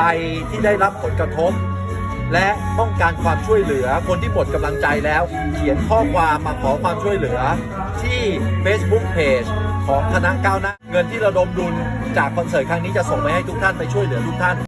รที่ได้รับผลกระทบ และต้องการความช่วยเหลือคนที่หมดกำลังใจแล้ว เขียนข้อความมาขอความช่วยเหลือ ที่ Facebook Page ของคณะก้าวหน้า เงินที่ระดมดุลจากคอนเสิร์ตครั้งนี้จะส่งไปให้ทุกท่านไปช่วยเหลือทุกท่าน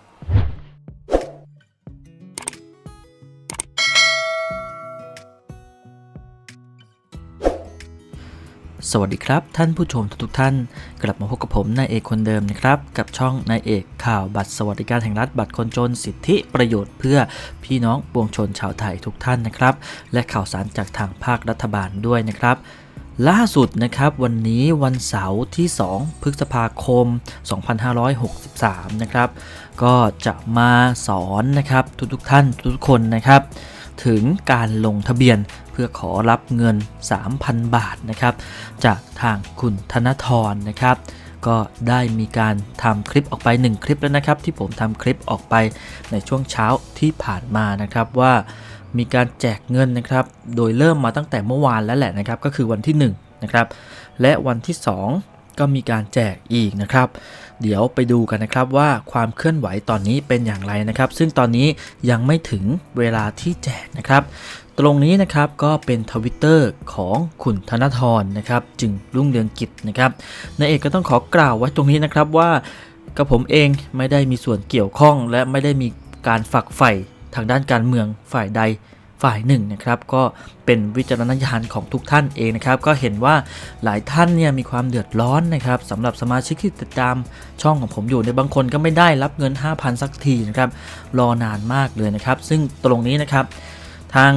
สวัสดีครับท่านผู้ชมทุกท่าน กลับมาพบกับผมนายเอกคนเดิมนะครับ กับช่องนายเอกข่าวบัตรสวัสดิการแห่งรัฐบัตรคนจนสิทธิประโยชน์เพื่อพี่น้องปวงชนชาวไทยทุกท่านนะครับ และข่าวสารจากทางภาครัฐบาลด้วยนะครับล่าสุดนะครับวันนี้วันเสาร์ที่ 2 พฤษภาคม 2563 นะครับ ก็จะมาสอนนะครับทุกๆท่านทุกคนนะครับ ถึงการลงทะเบียน เพื่อขอรับเงิน 3,000 บาทนะครับ จากทางคุณธนทรนะครับ ก็ได้มีการทำคลิปออกไป 1 คลิปแล้วนะครับ ที่ผมทำคลิปออกไปในช่วงเช้าที่ผ่านมานะครับว่ามีการแจกเงินนะครับ โดยเริ่มมาตั้งแต่เมื่อวานแล้วแหละนะครับ ก็คือวันที่1นะครับ และวันที่ 2 ก็มีการแจกอีกนะครับ เดี๋ยวไปดูกันนะครับว่าความเคลื่อนไหวตอนนี้เป็นอย่างไรนะครับ ซึ่งตอนนี้ยังไม่ถึงเวลาที่แจกนะครับตรงนี้นะครับก็เป็นทวิตเตอร์ของคุณธนทรนะครับจึงรุ่งเรืองกิจนะครับนายเอกก็ต้องขอกล่าวไว้ตรงนี้นะครับว่ากับผมเองไม่ได้มีส่วนเกี่ยวข้อง และไม่ได้มีการฝักใฝ่ทางด้านการเมืองฝ่ายใด ฝ่ายหนึ่งนะครับก็เป็นวิจารณญาณของทุกท่านเองนะครับ ก็เห็นว่าหลายท่านเนี่ยมีความเดือดร้อนนะครับสำหรับสมาชิกที่ติดตามช่องของผมอยู่ในบางคนก็ไม่ได้รับเงิน 5,000 สักทีนะครับรอนานมากเลยนะครับ ซึ่งตรงนี้นะครับ ทาง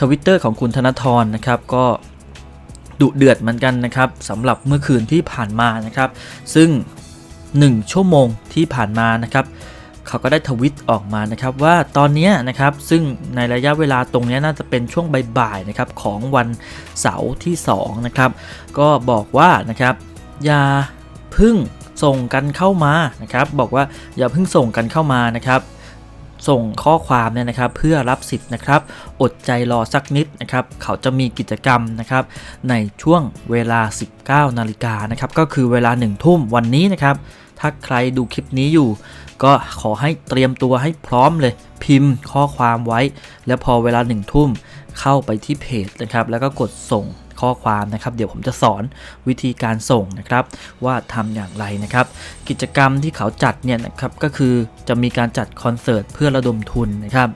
ทวิตเตอร์ของคุณธนทรนะครับก็ดุเดือดเหมือนกันนะครับสำหรับเมื่อคืนที่ผ่านมานะครับ ซึ่ง 1 ชั่วโมงที่ผ่านมานะครับ เขาก็ได้ทวิตออกมานะครับว่าตอนนี้นะครับซึ่งในระยะเวลาตรงนี้น่าจะเป็นช่วงบ่ายๆนะครับของวันเสาร์ที่2นะครับก็บอกว่านะครับอย่าพึ่งส่งกันเข้ามานะครับบอกว่าอย่าพึ่งส่งกันเข้ามานะครับส่งข้อความเนี่ยนะครับเพื่อรับสิทธิ์นะครับ อดใจรอสักนิดนะครับ เขาจะมีกิจกรรมนะครับ ในช่วงเวลา 19 นาฬิกานะครับ ก็คือเวลา 1 ทุ่มวันนี้นะครับ ถ้าใครดูคลิปนี้อยู่ ก็ขอให้เตรียมตัวให้พร้อมเลย พิมพ์ข้อความไว้ แล้วพอเวลา1ทุ่มเข้าไปที่เพจนะครับ แล้วก็กดส่งข้อความนะครับ เดี๋ยวผมจะสอนวิธีการส่งนะครับ ว่าทำอย่างไรนะครับ กิจกรรมที่เขาจัดเนี่ยนะครับก็คือจะมีการจัดคอนเสิร์ตเพื่อระดมทุนนะครับ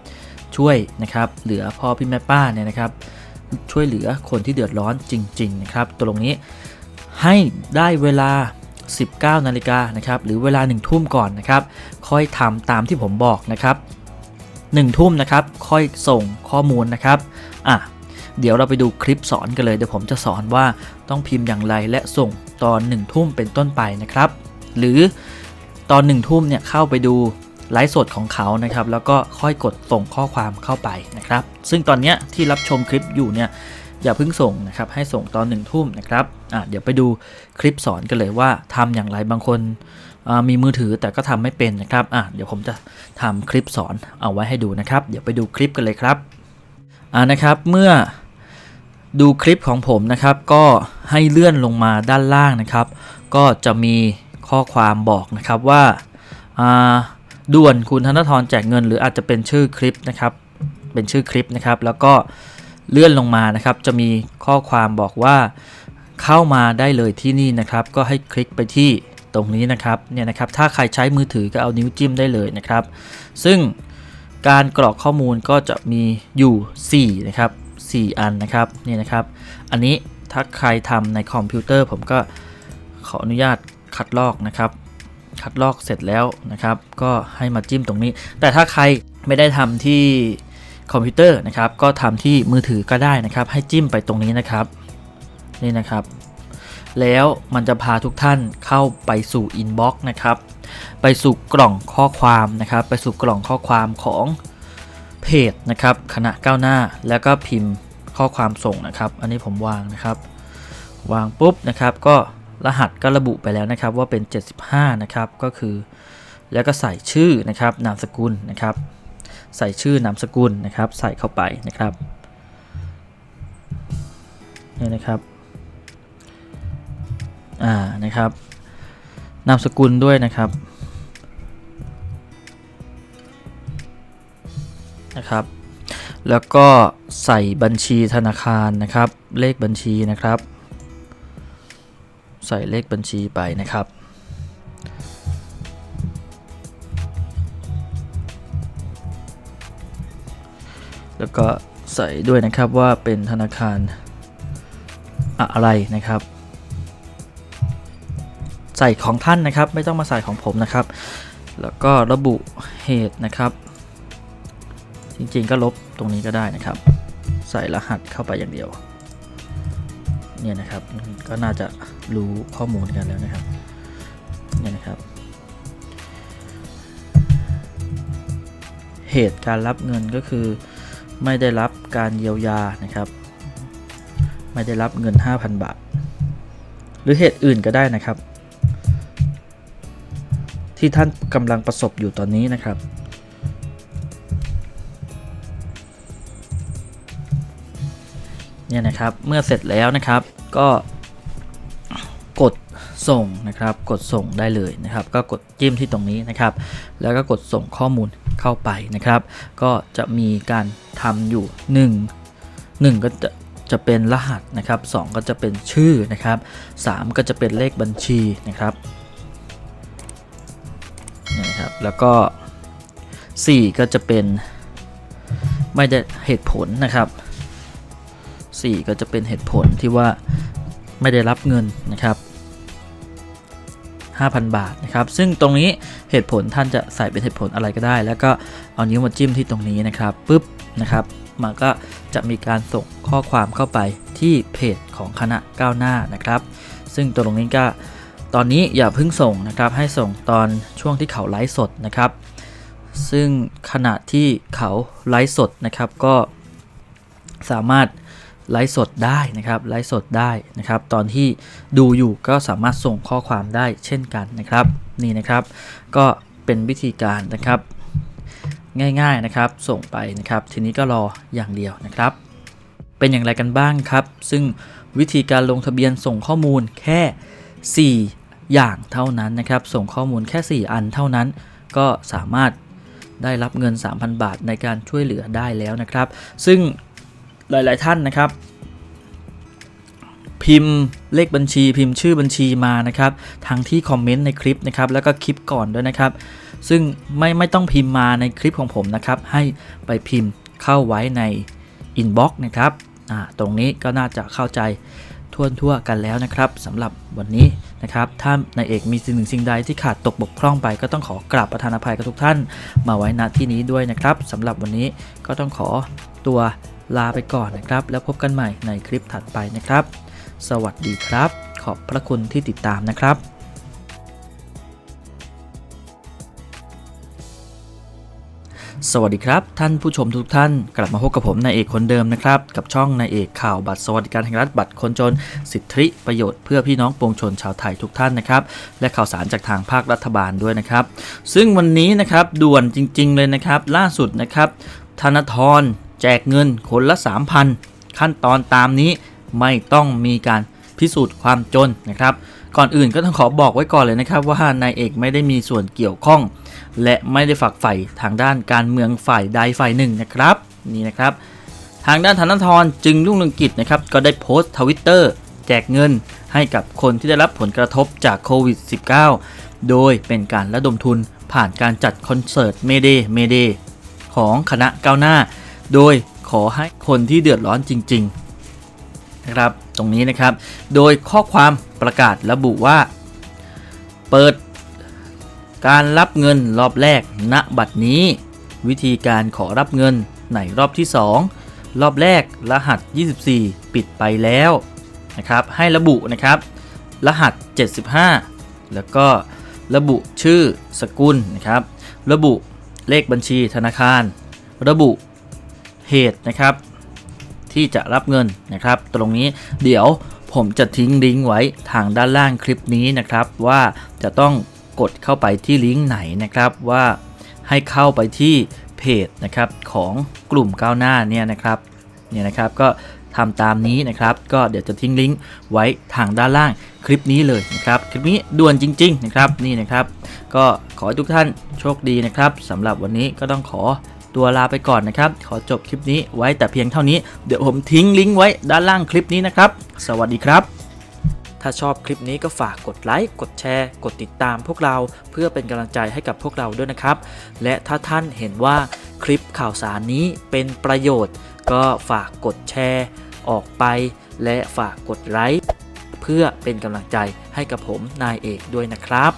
ช่วยนะครับเหลือพ่อพี่แม่ป้าเนี่ยนะครับ ช่วยเหลือคนที่เดือดร้อนจริง ๆ นะครับ ตรงนี้ให้ได้เวลา 19นาฬิกานะครับหรือเวลา 1 ทุ่มก่อนนะครับค่อยทำตามที่ผมบอกนะครับ1ทุ่มนะครับค่อยส่งข้อมูลนะครับอะเดี๋ยวเราไปดูคลิปสอนกันเลยเดี๋ยวผมจะสอนว่าต้องพิมพ์อย่างไรและส่งตอน 1 ทุ่มเป็นต้นไปนะครับ หรือตอน 1 ทุ่มเนี่ยเข้าไปดูไลฟ์สดของเขานะครับ แล้วก็ค่อยกดส่งข้อความเข้าไปนะครับ ซึ่งตอนนี้ที่รับชมคลิปอยู่เนี่ย อย่าเพิ่งส่งนะครับให้ส่งตอนหนึ่งทุ่มนะครับอะเดี๋ยวไปดูคลิปสอนกันเลยว่าทำอย่างไรบางคนมีมือถือแต่ก็ทำไม่เป็นนะครับอะเดี๋ยวผมจะทำคลิปสอนเอาไว้ให้ดูนะครับ เดี๋ยวไปดูคลิปกันเลยครับอ่านะครับเมื่อดูคลิปของผมนะครับก็ให้เลื่อนลงมาด้านล่างนะครับ ก็จะมีข้อความบอกนะครับว่าอ่าด่วนคุณธนทรแจกเงิน หรืออาจจะเป็นชื่อคลิปนะครับ เป็นชื่อคลิปนะครับ แล้วก็ เลื่อนลงมานะครับ จะมีข้อความบอกว่าเข้ามาได้เลยที่นี่นะครับ ก็ให้คลิกไปที่ตรงนี้นะครับเนี่ยนะครับ ถ้าใครใช้มือถือก็เอานิ้วจิ้มได้เลยนะครับ ซึ่งการกรอกข้อมูลก็จะมีอยู่ 4 นะครับ 4 อันนะครับนี่นะครับ อันนี้ถ้าใครทำในคอมพิวเตอร์ผมก็ขออนุญาตคัดลอกนะครับ คัดลอกเสร็จแล้วนะครับ ก็ให้มาจิ้มตรงนี้ แต่ถ้าใครไม่ได้ทำที่ คอมพิวเตอร์นะครับ ก็ทำที่มือถือก็ได้นะครับ ให้จิ้มไปตรงนี้นะครับ นี่นะครับ แล้วมันจะพาทุกท่านเข้าไปสู่อินบ็อกซ์นะครับ ไปสู่กล่องข้อความนะครับ ไปสู่กล่องข้อความของเพจนะครับคณะก้าวหน้าแล้วก็พิมพ์ข้อความส่งนะครับ อันนี้ผมวางนะครับ วางปุ๊บนะครับ ก็รหัสก็ระบุไปแล้วนะครับว่าเป็น 75 นะครับ ก็คือ แล้วก็ใส่ชื่อนะครับ นามสกุลนะครับ ใส่ชื่อนามสกุลนะครับ ใส่เข้าไปนะครับนี่นะครับอ่านะครับนามสกุลด้วยนะครับนะครับแล้วก็ใส่บัญชีธนาคารนะครับ เลขบัญชีนะครับ ใส่เลขบัญชีไปนะครับ แล้วก็ใส่ด้วยนะครับว่าเป็นธนาคารอะไรนะครับ ใส่ของท่านนะครับ ไม่ต้องมาใส่ของผมนะครับ แล้วก็ระบุเหตุนะครับ จริงๆก็ลบตรงนี้ก็ได้นะครับ ใส่รหัสเข้าไปอย่างเดียวเนี่ยนะครับก็น่าจะรู้ข้อมูลกันแล้วนะครับเนี่ยนะครับ เหตุการรับเงินก็คือ ไม่ได้รับการเยียวยานะครับ ไม่ได้รับเงิน 5,000 บาท หรือเหตุอื่นก็ได้นะครับ ที่ท่านกำลังประสบอยู่ตอนนี้นะครับ เนี่ยนะครับเมื่อเสร็จแล้วนะครับก็กดส่งนะครับ กดส่งได้เลยนะครับ ก็กดจิ้มที่ตรงนี้นะครับ แล้วก็กดส่งข้อมูล เข้าไปนะครับ ก็จะมีการทำอยู่ 1 1 ก็จะจะเป็นรหัสนะครับ 2 ก็จะเป็นชื่อนะครับ 3 ก็จะเป็นเลขบัญชีนะครับนี่นะครับ แล้วก็ 4 ก็จะเป็นไม่ได้เหตุผลนะครับ 4 ก็จะเป็นเหตุผลที่ว่าไม่ได้รับเงินนะครับ 5,000 บาทนะครับซึ่งตรงนี้เหตุผลท่านจะใส่เป็นเหตุผลอะไรก็ได้ แล้วก็เอานิ้วมาจิ้มที่ตรงนี้นะครับปุ๊บนะครับมันก็จะมีการส่งข้อความเข้าไปที่เพจของคณะก้าวหน้านะครับ ซึ่งตรงนี้ก็ตอนนี้อย่าเพิ่งส่งนะครับให้ส่งตอนช่วงที่เขาไลฟ์สดนะครับ ซึ่งขณะที่เขาไลฟ์สดนะครับก็สามารถ ไลฟ์สดได้นะครับไลฟ์สดได้นะครับ ตอนที่ดูอยู่ก็สามารถส่งข้อความได้เช่นกันนะครับ นี่นะครับ ก็เป็นวิธีการนะครับ ง่ายๆนะครับ ส่งไปนะครับ ทีนี้ก็รออย่างเดียวนะครับ เป็นอย่างไรกันบ้างครับ ซึ่งวิธีการลงทะเบียนส่งข้อมูลแค่ 4 อย่างเท่านั้นนะครับ ส่งข้อมูลแค่ 4 อันเท่านั้น ก็สามารถได้รับเงิน 3,000 บาทในการช่วยเหลือได้แล้วนะครับ ซึ่ง หลาย ๆ ท่านนะครับ พิมพ์เลขบัญชีพิมพ์ชื่อบัญชีมานะครับทางที่คอมเมนต์ในคลิปนะครับแล้วก็คลิปก่อนด้วยนะครับ ซึ่งไม่ไม่ต้องพิมพ์มาในคลิปของผมนะครับ ให้ไปพิมพ์เข้าไว้ในอินบ็อกซ์นะครับอ่าตรงนี้ก็น่าจะเข้าใจทั่วทั่วกันแล้วนะครับสำหรับวันนี้นะครับถ้านายเอกมีสิ่งหนึ่งสิ่งใดที่ขาดตกบกพร่องไป ก็ต้องขอกราบประธานอภัยกับทุกท่าน มาไว้ณที่นี้ด้วยนะครับสำหรับวันนี้ก็ต้องขอตัว ลาไปก่อนนะครับ แล้วพบกันใหม่ในคลิปถัดไปนะครับ สวัสดีครับ ขอบพระคุณที่ติดตามนะครับสวัสดีครับ ท่านผู้ชมทุกท่านกลับมาพบกับผมนายเอกคนเดิมนะครับ กับช่องนายเอกข่าวบัตรสวัสดิการแห่งรัฐบัตรคนจน สิทธิประโยชน์เพื่อพี่น้องปวงชนชาวไทยทุกท่านนะครับ และข่าวสารจากทางภาครัฐบาลด้วยนะครับ ซึ่งวันนี้นะครับด่วนจริง ๆ เลยนะครับ ล่าสุดนะครับธนาธร แจกเงินคนละ 3,000 ขั้นตอนตามนี้ไม่ต้องมีการพิสูจน์ความจนนะครับ ก่อนอื่นก็ต้องขอบอกไว้ก่อนเลยนะครับ ว่านายเอกไม่ได้มีส่วนเกี่ยวข้อง และไม่ได้ฝักใฝ่ทางด้านการเมืองฝ่ายใดฝ่ายหนึ่งนะครับนี่นะครับ ทางด้านธนาธรจึงรุ่งเรืองกิจนะครับก็ได้โพสต์ทวิตเตอร์แจกเงินให้กับคนที่ได้รับผลกระทบจากโควิด -19 โดยเป็นการระดมทุนผ่านการจัดคอนเสิร์ตเมเดเมเดของคณะก้าวหน้า โดยขอให้คนที่เดือดร้อนจริง ๆ นะครับ ตรงนี้นะครับ โดยข้อความประกาศระบุว่า เปิดการรับเงินรอบแรกณบัดนี้ วิธีการขอรับเงินในรอบที่ 2 รอบแรกรหัส 24 ปิดไปแล้วนะครับ ให้ระบุนะครับ รหัส 75 แล้วก็ระบุชื่อสกุลนะครับ ระบุเลขบัญชีธนาคาร ระบุ เหตุนะครับที่จะรับเงินนะครับ ตรงนี้เดี๋ยวผมจะทิ้งลิงก์ไว้ทางด้านล่างคลิปนี้นะครับ ว่าจะต้องกดเข้าไปที่ลิงก์ไหนนะครับว่าให้เข้าไปที่เพจนะครับของกลุ่มก้าวหน้าเนี่ยนะครับเนี่ยนะครับก็ทำตามนี้นะครับ ก็เดี๋ยวจะทิ้งลิงก์ไว้ทางด้านล่างคลิปนี้เลยนะครับ คลิปนี้ด่วนจริง ๆ นะครับนี่นะครับ ก็ขอให้ทุกท่านโชคดีนะครับสำหรับวันนี้ก็ต้องขอ ตัวลาไปก่อนนะครับ ขอจบคลิปนี้ไว้แต่เพียงเท่านี้ เดี๋ยวผมทิ้งลิงก์ไว้ด้านล่างคลิปนี้นะครับ สวัสดีครับ ถ้าชอบคลิปนี้ก็ฝากกดไลค์ กดแชร์ กดติดตามพวกเราเพื่อเป็นกำลังใจให้กับพวกเราด้วยนะครับ และถ้าท่านเห็นว่าคลิปข่าวสารนี้เป็นประโยชน์ ก็ฝากกดแชร์ ออกไป และฝากกดไลค์เพื่อเป็นกำลังใจให้กับผมนายเอกด้วยนะครับ